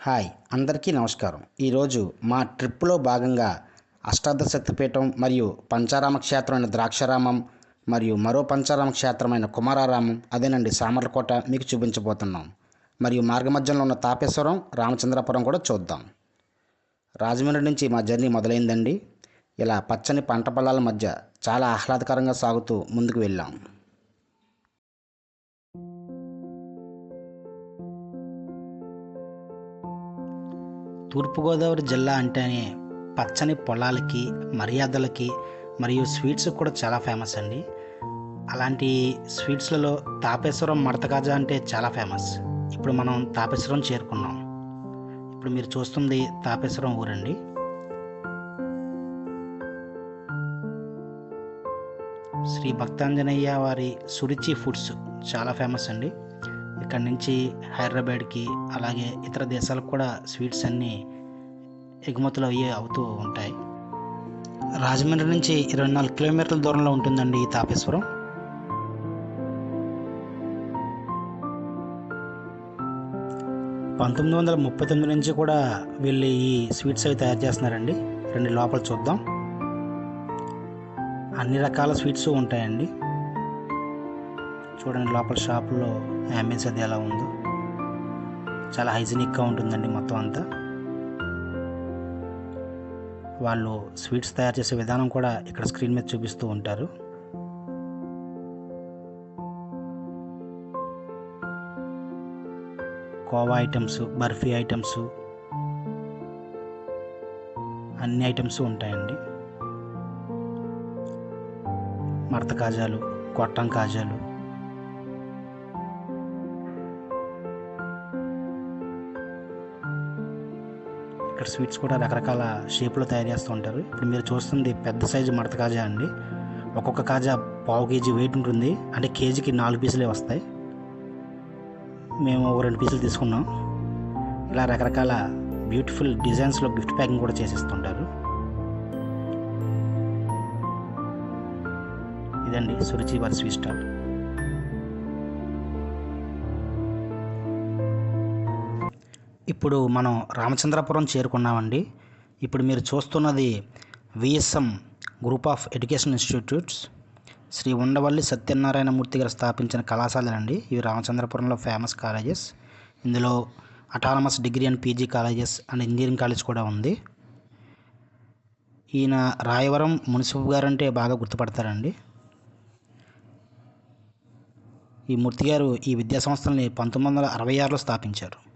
Hi అందరికీ నమస్కారం. ఈరోజు మా ట్రిప్లో భాగంగా అష్టాదశ శక్తిపీఠం మరియు పంచారామ క్షేత్రమైన ద్రాక్షారామం మరియు మరో పంచారామ క్షేత్రమైన కుమారారామం అదేనండి సామర్లకోట మీకు చూపించబోతున్నాం. మరియు మార్గమధ్యంలో ఉన్న తాపేశ్వరం రామచంద్రపురం కూడా చూద్దాం. రాజమండ్రి నుంచి మా జర్నీ మొదలైందండి. ఇలా పచ్చని పంట పొలాల మధ్య చాలా ఆహ్లాదకరంగా సాగుతూ ముందుకు వెళ్ళాం. తూర్పుగోదావరి జిల్లా అంటేనే పచ్చని పొలాలకి మర్యాదలకి మరియు స్వీట్స్ కూడా చాలా ఫేమస్ అండి. అలాంటి స్వీట్స్లలో తాపేశ్వరం మడతగాజా అంటే చాలా ఫేమస్. ఇప్పుడు మనం తాపేశ్వరం చేరుకున్నాం. ఇప్పుడు మీరు చూస్తుంది తాపేశ్వరం ఊరండి. శ్రీ భక్తాంజనేయ వారి సురుచి ఫుడ్స్ చాలా ఫేమస్ అండి. ఇక్కడ నుంచి హైదరాబాద్కి అలాగే ఇతర దేశాలకు కూడా స్వీట్స్ అన్నీ ఎగుమతులు అయ్యే అవుతూ ఉంటాయి. రాజమండ్రి నుంచి ఇరవై నాలుగు కిలోమీటర్ల దూరంలో ఉంటుందండి ఈ తాపేశ్వరం. పంతొమ్మిది వందల ముప్పై తొమ్మిది నుంచి కూడా వీళ్ళు ఈ స్వీట్స్ అవి తయారు చేస్తున్నారండి. రెండు లోపల చూద్దాం. అన్ని రకాల స్వీట్స్ ఉంటాయండి. చూడండి లోపల షాపులో అంబియన్స్ అది ఎలా ఉందో. చాలా హైజీనిక్గా ఉంటుందండి మొత్తం అంతా. వాళ్ళు స్వీట్స్ తయారు చేసే విధానం కూడా ఇక్కడ స్క్రీన్ మీద చూపిస్తూ ఉంటారు. కోవా ఐటమ్స్ బర్ఫీ ఐటమ్స్ అన్ని ఐటమ్స్ ఉంటాయండి. మడత కాజాలు కొట్టం కాజాలు స్వీట్స్ కూడా రకరకాల షేప్లో తయారు చేస్తూ ఉంటారు. ఇప్పుడు మీరు చూస్తుంది పెద్ద సైజు మడత కాజా అండి. ఒక్కొక్క కాజా పావు కేజీ వెయిట్ ఉంటుంది. అంటే కేజీకి నాలుగు పీసులే వస్తాయి. మేము ఒక రెండు పీసులు తీసుకున్నాం. ఇలా రకరకాల బ్యూటిఫుల్ డిజైన్స్లో గిఫ్ట్ ప్యాకింగ్ కూడా చేసిస్తుంటారు. ఇదండి సురుచి వారి స్వీట్ స్టాల్ ఇప్పుడు మనం రామచంద్రపురం చేరుకున్నామండి. ఇప్పుడు మీరు చూస్తున్నది VSM group of education institutes Shri Undavalli Satyanarayanamurthy గారు స్థాపించిన కళాశాలలండి. ఇవి రామచంద్రపురంలో ఫేమస్ కాలేజెస్. ఇందులో autonomous degree and PG colleges and engineering college కూడా ఉంది. ఈయన రాయవరం మున్సిపల్ గారు అంటే బాగా గుర్తుపడతారండి. ఈ మూర్తి గారు ఈ విద్యా సంస్థల్ని పంతొమ్మిది వందల అరవై ఆరులో స్థాపించారు.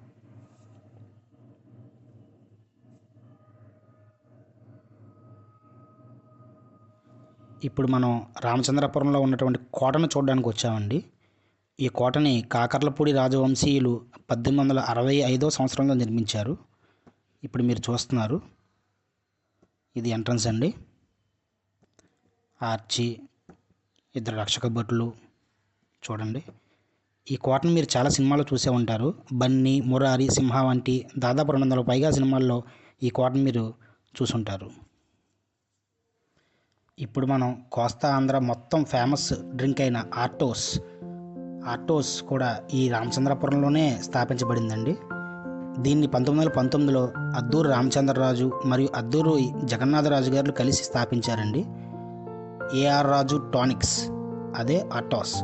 ఇప్పుడు మనం రామచంద్రపురంలో ఉన్నటువంటి కోటను చూడడానికి వచ్చామండి. ఈ కోటని కాకర్లపూడి రాజవంశీయులు పద్దెనిమిది వందల అరవై ఐదో సంవత్సరంలో నిర్మించారు. ఇప్పుడు మీరు చూస్తున్నారు. ఇది ఎంట్రన్స్ అండి. ఆర్చి ఇద్దరు రక్షక భటులు చూడండి. ఈ కోటను మీరు చాలా సినిమాల్లో చూసే ఉంటారు. బన్నీ మురారి సింహ వంటి దాదాపు రెండు వందల పైగా సినిమాల్లో ఈ కోటను మీరు చూసుంటారు. ఇప్పుడు మనం కోస్తా ఆంధ్ర మొత్తం ఫేమస్ డ్రింక్ అయిన ఆర్టోస్. ఆర్టోస్ కూడా ఈ రామచంద్రపురంలోనే స్థాపించబడిందండి. దీన్ని పంతొమ్మిది వందల పంతొమ్మిదిలో అద్దూరు రామచంద్రరాజు మరియు అద్దూరు జగన్నాథరాజు గారు కలిసి స్థాపించారండి. ఏఆర్ రాజు టానిక్స్ అదే ఆర్టోస్.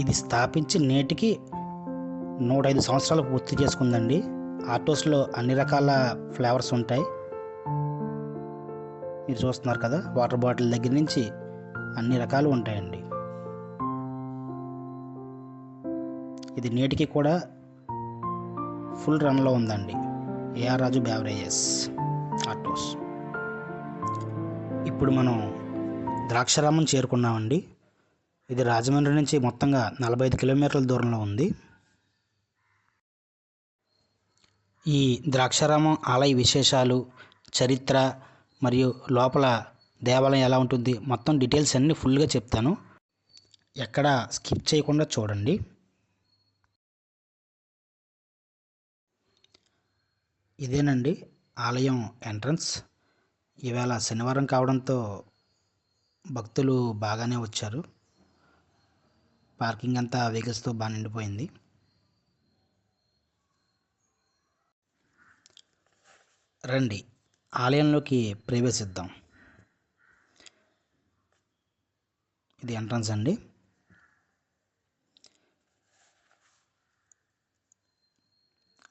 ఇది స్థాపించి నేటికి నూట ఐదు సంవత్సరాలు పూర్తి చేసుకుందండి. ఆటోస్లో అన్ని రకాల ఫ్లేవర్స్ ఉంటాయి. మీరు చూస్తున్నారు కదా వాటర్ బాటిల్ దగ్గర నుంచి అన్ని రకాలు ఉంటాయండి. ఇది నేటికి కూడా ఫుల్ రన్లో ఉందండి. ఏఆర్ రాజు బ్యావరేజెస్ ఆటోస్ ఇప్పుడు మనం ద్రాక్షారామం చేరుకున్నామండి. ఇది రాజమండ్రి నుంచి మొత్తంగా నలభై ఐదు కిలోమీటర్ల దూరంలో ఉంది. ఈ ద్రాక్షారామం ఆలయ విశేషాలు చరిత్ర మరియు లోపల దేవాలయం ఎలా ఉంటుంది మొత్తం డీటెయిల్స్ అన్నీ ఫుల్గా చెప్తాను. ఎక్కడ స్కిప్ చేయకుండా చూడండి. ఇదేనండి ఆలయం ఎంట్రన్స్. ఈవేళ శనివారం కావడంతో భక్తులు బాగానే వచ్చారు. పార్కింగ్ అంతా వెహికల్స్తో బాగా నిండిపోయింది. రండి. ఆలయంలోకి ప్రవేశిద్దాం. ఇది ఎంట్రన్స్ అండి.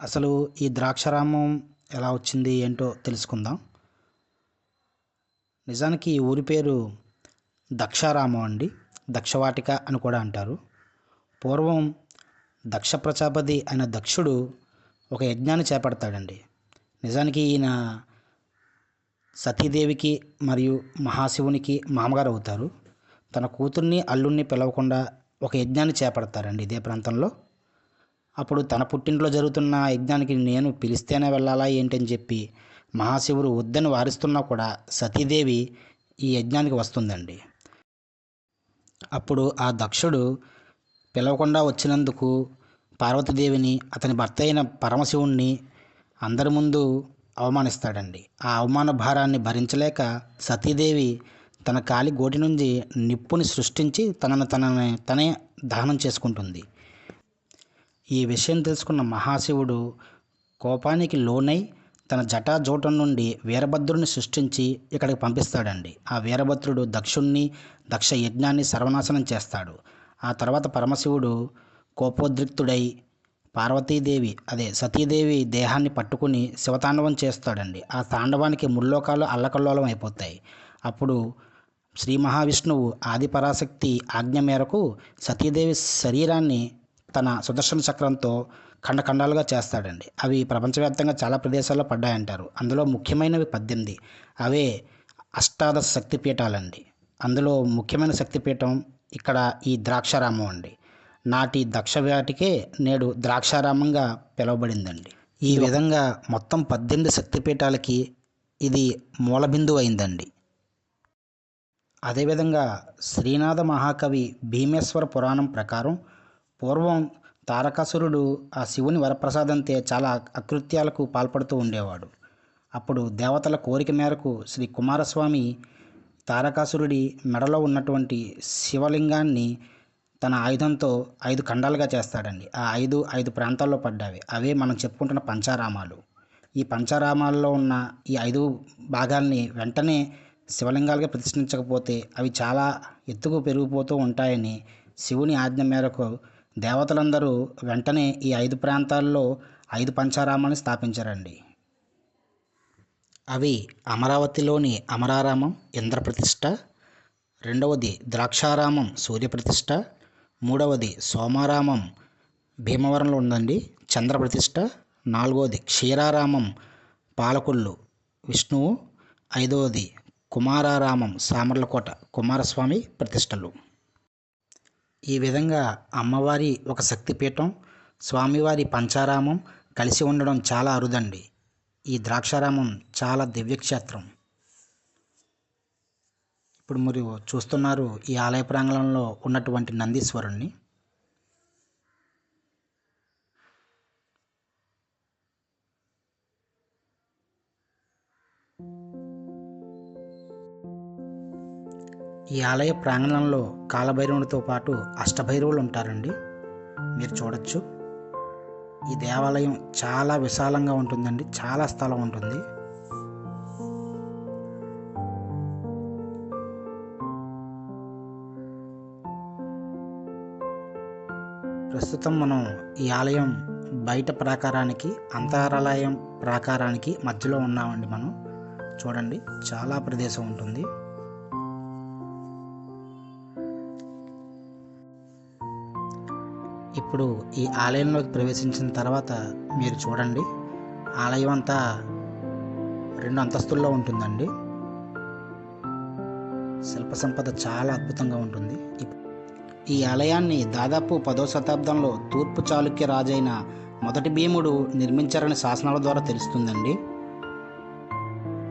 అసలు ఈ ద్రాక్షారామం ఎలా వచ్చింది ఏంటో తెలుసుకుందాం. నిజానికి ఈ ఊరి పేరు దక్షారామం అండి. దక్షవాటిక అని కూడా అంటారు. పూర్వం దక్ష ప్రజాపతి అయిన దక్షుడు ఒక యజ్ఞాన్ని చేపడతాడండి. నిజానికి ఈయన సతీదేవికి మరియు మహాశివునికి మామగారు అవుతారు తన కూతుర్ని అల్లుణ్ణి పిలవకుండా ఒక యజ్ఞాన్ని చేపడతారండి ఇదే ప్రాంతంలో. అప్పుడు తన పుట్టింట్లో జరుగుతున్న యజ్ఞానికి నేను పిలిస్తేనే వెళ్ళాలా ఏంటని చెప్పి మహాశివుడు వద్దని వారిస్తున్నా కూడా సతీదేవి ఈ యజ్ఞానికి వస్తుందండి. అప్పుడు ఆ దక్షుడు పిలవకుండా వచ్చినందుకు పార్వతీదేవిని అతని భర్త అయిన పరమశివుణ్ణి అందరి ముందు అవమానిస్తాడండి. ఆ అవమాన భారాన్ని భరించలేక సతీదేవి తన కాలి గోటి నుంచి నిప్పుని సృష్టించి తనను తనని తనే దహనం చేసుకుంటుంది. ఈ విషయం తెలుసుకున్న మహాశివుడు కోపానికి లోనై తన జటాజోటం నుండి వీరభద్రుడిని సృష్టించి ఇక్కడికి పంపిస్తాడండి. ఆ వీరభద్రుడు దక్షుణ్ణి దక్ష యజ్ఞాన్ని సర్వనాశనం చేస్తాడు. ఆ తర్వాత పరమశివుడు కోపోద్రిక్తుడై పార్వతీదేవి అదే సతీదేవి దేహాన్ని పట్టుకుని శివతాండవం చేస్తాడండి. ఆ తాండవానికి ముల్లోకాలు అల్లకల్లోలం అయిపోతాయి. అప్పుడు శ్రీ మహావిష్ణువు ఆదిపరాశక్తి ఆజ్ఞ మేరకు సతీదేవి శరీరాన్ని తన సుదర్శన చక్రంతో ఖండఖండాలుగా చేస్తాడండి. అవి ప్రపంచవ్యాప్తంగా చాలా ప్రదేశాల్లో పడ్డాయంటారు. అందులో ముఖ్యమైనవి పద్దెనిమిది. అవే అష్టాదశ శక్తిపీఠాలండి. అందులో ముఖ్యమైన శక్తిపీఠం ఇక్కడ ఈ ద్రాక్షారామం అండి. నాటి దక్షవ్యాటికే నేడు ద్రాక్షారామంగా పిలువబడిందండి. ఈ విధంగా మొత్తం పద్దెనిమిది శక్తిపీఠాలకి ఇది మూలబిందు అయిందండి అదేవిధంగా శ్రీనాథ మహాకవి భీమేశ్వర పురాణం ప్రకారం పూర్వం తారకాసురుడు ఆ శివుని వరప్రసాదంతే చాలా అకృత్యాలకు పాల్పడుతూ ఉండేవాడు. అప్పుడు దేవతల కోరిక మేరకు శ్రీ కుమారస్వామి తారకాసురుడి మెడలో ఉన్నటువంటి శివలింగాన్ని తన ఆయుధంతో ఐదు ఖండాలుగా చేస్తాడండి. ఆ ఐదు ఐదు ప్రాంతాల్లో పడ్డావి. అవే మనం చెప్పుకుంటున్న పంచారామాలు. ఈ పంచారామాల్లో ఉన్న ఈ ఐదు భాగాల్ని వెంటనే శివలింగాలుగా ప్రతిష్ఠించకపోతే అవి చాలా ఎత్తుకు పెరిగిపోతూ ఉంటాయని శివుని ఆజ్ఞ మేరకు దేవతలందరూ వెంటనే ఈ ఐదు ప్రాంతాల్లో ఐదు పంచారామాన్ని స్థాపించారండి. అవి అమరావతిలోని అమరారామం ఇంద్రప్రతిష్ఠ. రెండవది ద్రాక్షారామం సూర్యప్రతిష్ఠ. మూడవది సోమారామం. భీమవరంలో ఉందండి. చంద్రప్రతిష్ట నాలుగవది క్షీరారామం. పాలకొల్లు. విష్ణువు. ఐదవది కుమారారామం. సామర్లకోట. కుమారస్వామి ప్రతిష్టలు. ఈ విధంగా అమ్మవారి ఒక శక్తిపీఠం స్వామివారి పంచారామం కలిసి ఉండడం చాలా అరుదండి. ఈ ద్రాక్షారామం చాలా దివ్యక్షేత్రం. ఇప్పుడు మీరు చూస్తున్నారు ఈ ఆలయ ప్రాంగణంలో ఉన్నటువంటి నందీశ్వరుణ్ణి. ఈ ఆలయ ప్రాంగణంలో కాలభైరవునితో పాటు అష్టభైరవులు ఉంటారండి. మీరు చూడొచ్చు. ఈ దేవాలయం చాలా విశాలంగా ఉంటుందండి. చాలా స్థలం ఉంటుంది. ప్రస్తుతం మనం ఈ ఆలయం బయట ప్రాకారానికి అంతరాలయం ప్రాకారానికి మధ్యలో ఉన్నామండి మనం. చూడండి చాలా ప్రదేశం ఉంటుంది. ఇప్పుడు ఈ ఆలయంలోకి ప్రవేశించిన తర్వాత మీరు చూడండి ఆలయం అంతా రెండు అంతస్తుల్లో ఉంటుందండి. శిల్ప సంపద చాలా అద్భుతంగా ఉంటుంది. ఈ ఆలయాన్ని దాదాపు పదో శతాబ్దంలో తూర్పు చాళుక్య రాజైన మొదటి భీముడు నిర్మించారని శాసనాల ద్వారా తెలుస్తుందండి.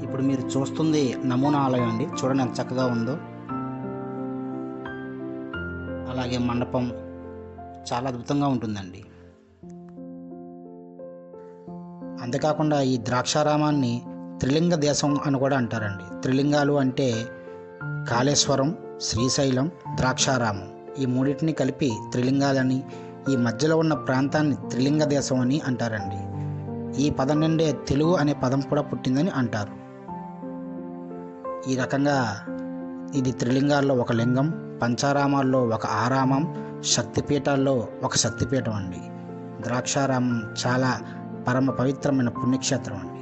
ఇప్పుడు మీరు చూస్తుంది నమూనా ఆలయం అండి. చూడండి ఎంత చక్కగా ఉందో. అలాగే మండపం చాలా అద్భుతంగా ఉంటుందండి. అంతేకాకుండా ఈ ద్రాక్షారామాన్ని త్రిలింగ దేశం అని కూడా అంటారండి. త్రిలింగాలు అంటే కాళేశ్వరం శ్రీశైలం ద్రాక్షారామం. ఈ మూడింటిని కలిపి త్రిలింగాలని ఈ మధ్యలో ఉన్న ప్రాంతాన్ని త్రిలింగ దేశం అని అంటారండి. ఈ పదం నుండే తెలుగు అనే పదం కూడా పుట్టిందని అంటారు. ఈ రకంగా ఇది త్రిలింగాల్లో ఒక లింగం పంచారామాల్లో ఒక ఆరామం శక్తిపీఠాల్లో ఒక శక్తిపీఠం అండి. ద్రాక్షారామం చాలా పరమ పవిత్రమైన పుణ్యక్షేత్రం అండి.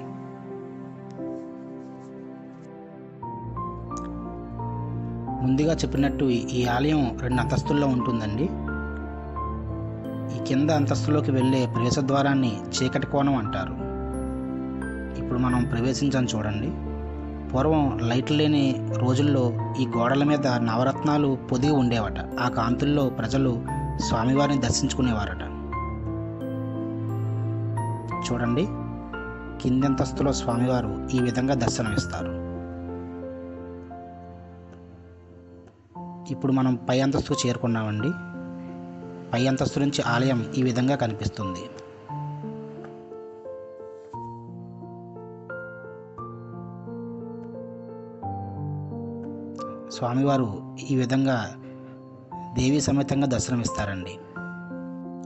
ముందుగా చెప్పినట్టు ఈ ఆలయం రెండు అంతస్తుల్లో ఉంటుందండి. ఈ కింద అంతస్తులోకి వెళ్ళే ప్రవేశ ద్వారాన్ని చీకటి కోణం అంటారు. ఇప్పుడు మనం ప్రవేశించాం చూడండి. పూర్వం లైట్లు లేని రోజుల్లో ఈ గోడల మీద నవరత్నాలు పొదిగి ఉండేవట. ఆ కాంతుల్లో ప్రజలు స్వామివారిని దర్శించుకునేవారట. చూడండి. కింది అంతస్తులో స్వామివారు ఈ విధంగా దర్శనమిస్తారు. ఇప్పుడు మనం పై అంతస్తుకు చేరుకున్నామండి. పై అంతస్తు నుంచి ఆలయం ఈ విధంగా కనిపిస్తుంది. స్వామివారు ఈ విధంగా దేవీ సమేతంగా దర్శనమిస్తారండి.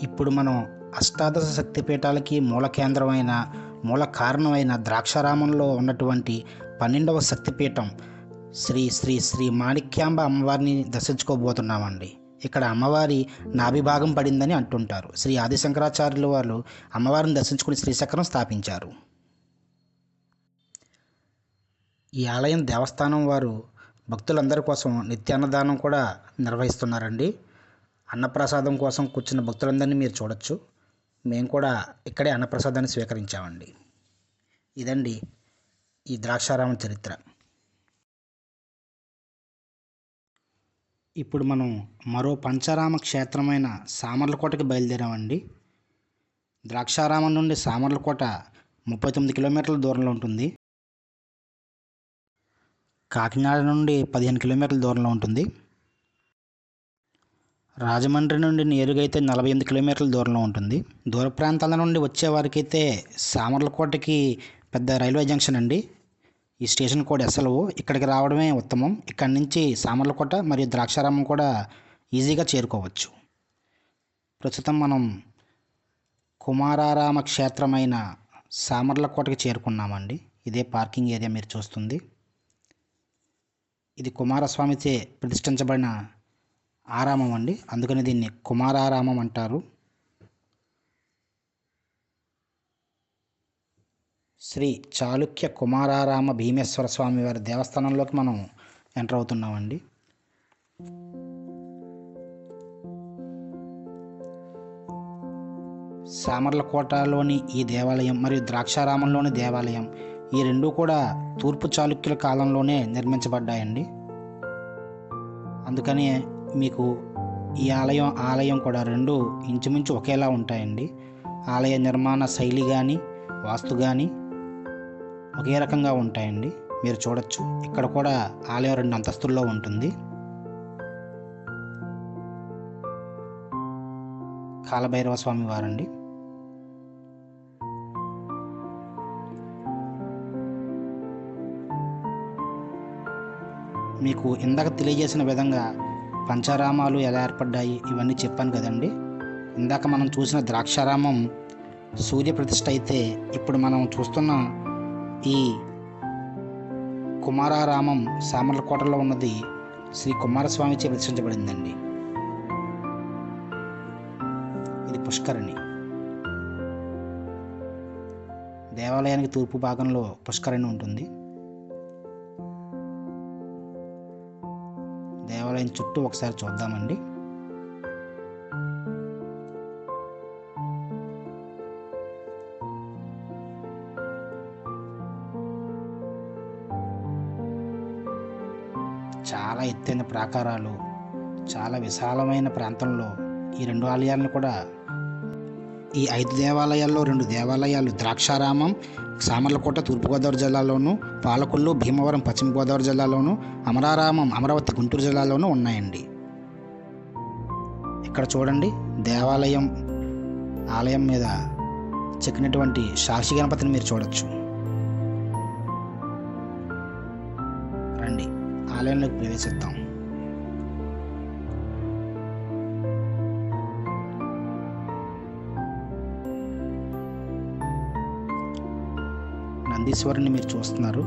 ఇప్పుడు మనం అష్టాదశ శక్తిపీఠాలకి మూల కేంద్రమైన మూల కారణమైన ద్రాక్షారామంలో ఉన్నటువంటి పన్నెండవ శక్తిపీఠం శ్రీ శ్రీ శ్రీ మాణిక్యాంబ అమ్మవారిని దర్శించుకోబోతున్నామండి. ఇక్కడ అమ్మవారి నాభిభాగం పడిందని అంటుంటారు. శ్రీ ఆదిశంకరాచార్యులు వారు అమ్మవారిని దర్శించుకుని శ్రీచక్రం స్థాపించారు. ఈ ఆలయం దేవస్థానం వారు భక్తులందరి కోసం నిత్యాన్నదానం కూడా నిర్వహిస్తున్నారండి. అన్నప్రసాదం కోసం కూర్చున్న భక్తులందరినీ మీరు చూడొచ్చు. మేము కూడా ఇక్కడే అన్నప్రసాదాన్ని స్వీకరించామండి. ఇదండి ఈ ద్రాక్షారామ చరిత్ర. ఇప్పుడు మనం మరో పంచారామ క్షేత్రమైన సామర్లకోటకి బయలుదేరామండి. ద్రాక్షారామం నుండి సామర్లకోట ముప్పై తొమ్మిది కిలోమీటర్ల దూరంలో ఉంటుంది. కాకినాడ నుండి పదిహేను కిలోమీటర్ల దూరంలో ఉంటుంది. రాజమండ్రి నుండి నేరుగా అయితే నలభై ఎనిమిది కిలోమీటర్ల దూరంలో ఉంటుంది. దూర ప్రాంతాల నుండి వచ్చే వారికైతే సామర్లకోటకి పెద్ద రైల్వే జంక్షన్ అండి. ఈ స్టేషన్ కోడ్ ఎస్ఎల్ఓ ఇక్కడికి రావడమే ఉత్తమం. ఇక్కడి నుంచి సామర్లకోట మరియు ద్రాక్షారామం కూడా ఈజీగా చేరుకోవచ్చు. ప్రస్తుతం మనం కుమారారామ క్షేత్రమైన సామర్లకోటకి చేరుకున్నామండి. ఇదే పార్కింగ్ ఏరియా మీరు చూస్తుంది. ఇది కుమారస్వామిచే ప్రతిష్ఠించబడిన ఆరామం అండి. అందుకని దీన్ని కుమారారామం అంటారు. శ్రీ చాళుక్య కుమారారామ భీమేశ్వర స్వామి వారి దేవస్థానంలోకి మనం ఎంటర్ అవుతున్నామండి. సామర్లకోటలోని ఈ దేవాలయం మరియు ద్రాక్షారామంలోని దేవాలయం ఈ రెండు కూడా తూర్పు చాళుక్యుల కాలంలోనే నిర్మించబడ్డాయండి. అందుకని మీకు ఈ ఆలయం ఆలయం కూడా రెండు ఇంచుమించు ఒకేలా ఉంటాయండి. ఆలయ నిర్మాణ శైలి కానీ వాస్తు కానీ ఒకే రకంగా ఉంటాయండి. మీరు చూడొచ్చు. ఇక్కడ కూడా ఆలయం రెండు అంతస్తుల్లో ఉంటుంది. కాలభైరవ స్వామి వారండి. మీకు ఇందాక తెలియజేసిన విధంగా పంచారామాలు ఎలా ఏర్పడ్డాయి ఇవన్నీ చెప్పాను కదండి. ఇందాక మనం చూసిన ద్రాక్షారామం సూర్య ప్రతిష్ఠ అయితే ఇప్పుడు మనం చూస్తున్న ఈ కుమారారామం సామర్లకోటలో ఉన్నది శ్రీ కుమారస్వామిచే ప్రతిష్ఠించబడిందండి. ఇది పుష్కరిణి. దేవాలయానికి తూర్పు భాగంలో పుష్కరిణి ఉంటుంది. దేవాలయం చుట్టూ ఒకసారి చూద్దామండి. ఎత్తైన ప్రాకారాలు చాలా విశాలమైన ప్రాంతంలో ఈ రెండు ఆలయాలను కూడా ఈ ఐదు దేవాలయాల్లో రెండు దేవాలయాలు ద్రాక్షారామం సామర్లకోట తూర్పుగోదావరి జిల్లాలోను పాలకొల్లు భీమవరం పశ్చిమ గోదావరి జిల్లాలోను అమరారామం అమరావతి గుంటూరు జిల్లాలోనూ ఉన్నాయండి. ఇక్కడ చూడండి దేవాలయం ఆలయం మీద చెక్కినటువంటి సాక్షి గణపతిని మీరు చూడొచ్చు. ఆలయంలోకి ప్రవేశిద్దాం నందీశ్వరుని మీరు చూస్తున్నారు.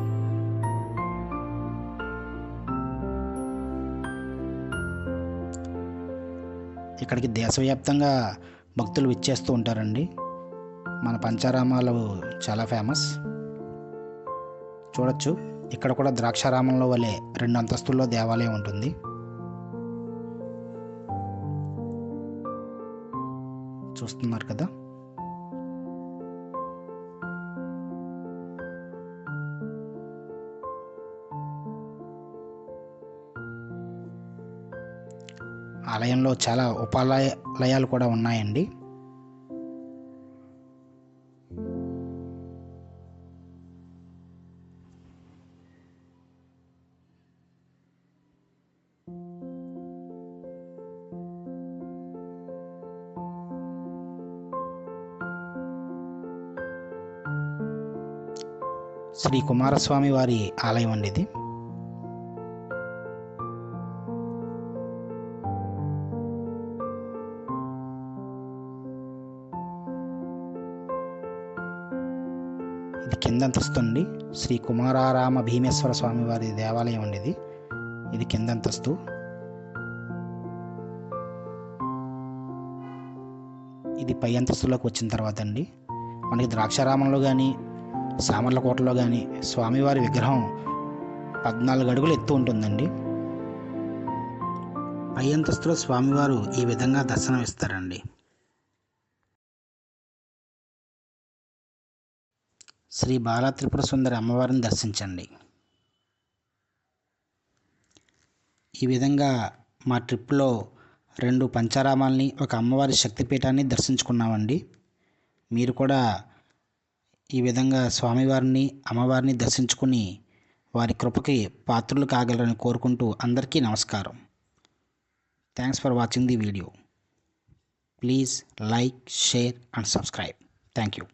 ఇక్కడికి దేశవ్యాప్తంగా భక్తులు విచ్చేస్తూ ఉంటారండి. మన పంచారామాలు చాలా ఫేమస్. చూడొచ్చు. ఇక్కడ కూడా ద్రాక్షారామంలో వలె రెండు అంతస్తుల్లో దేవాలయం ఉంటుంది. చూస్తున్నారు కదా? ఆలయంలో చాలా ఉపాలయాలు కూడా ఉన్నాయండి. శ్రీ కుమారస్వామి వారి ఆలయం అండి ఇది. ఇది కింద అంతస్తు అండి శ్రీ కుమారారామ భీమేశ్వర స్వామి వారి దేవాలయం అండి ఇది. ఇది కింద అంతస్తు ఇది పై అంతస్తులోకి వచ్చిన తర్వాత అండి. మనకి ద్రాక్షారామంలో కానీ సామర్లకోటలో కానీ స్వామివారి విగ్రహం పద్నాలుగు అడుగులు ఎత్తు ఉంటుందండి. పై అంతస్తులో స్వామివారు ఈ విధంగా దర్శనం ఇస్తారండి. శ్రీ బాలా త్రిపుర సుందరి అమ్మవారిని దర్శించండి. ఈ విధంగా మా ట్రిప్లో రెండు పంచారామాల్ని ఒక అమ్మవారి శక్తిపీఠాన్ని దర్శించుకున్నామండి. మీరు కూడా ఈ విధంగా స్వామివారిని అమ్మవారిని దర్శించుకుని వారి కృపకి పాత్రులు కాగలరని కోరుకుంటూ అందరికీ నమస్కారం. Thanks for watching the video please like share and subscribe thank you